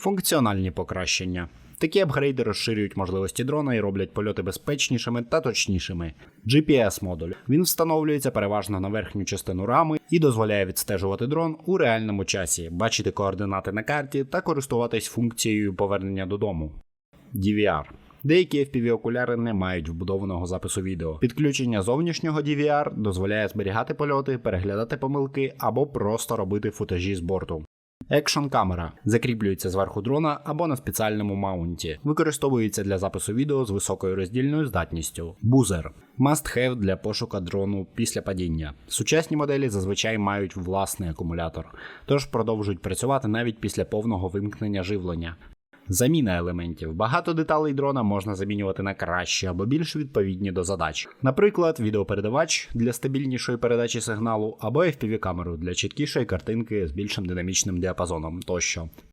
Функціональні покращення. Такі апгрейди розширюють можливості дрона і роблять польоти безпечнішими та точнішими. GPS-модуль. Він встановлюється переважно на верхню частину рами і дозволяє відстежувати дрон у реальному часі, бачити координати на карті та користуватись функцією повернення додому. DVR. Деякі FPV-окуляри не мають вбудованого запису відео. Підключення зовнішнього DVR дозволяє зберігати польоти, переглядати помилки або просто робити футажі з борту. Екшн камера закріплюється зверху дрона або на спеціальному маунті. Використовується для запису відео з високою роздільною здатністю. Бузер must have для пошука дрону після падіння. Сучасні моделі зазвичай мають власний акумулятор, тож продовжують працювати навіть після повного вимкнення живлення. Заміна елементів. Багато деталей дрона можна замінювати на кращі або більш відповідні до задач. Наприклад, відеопередавач для стабільнішої передачі сигналу або FPV-камеру для чіткішої картинки з більшим динамічним діапазоном тощо.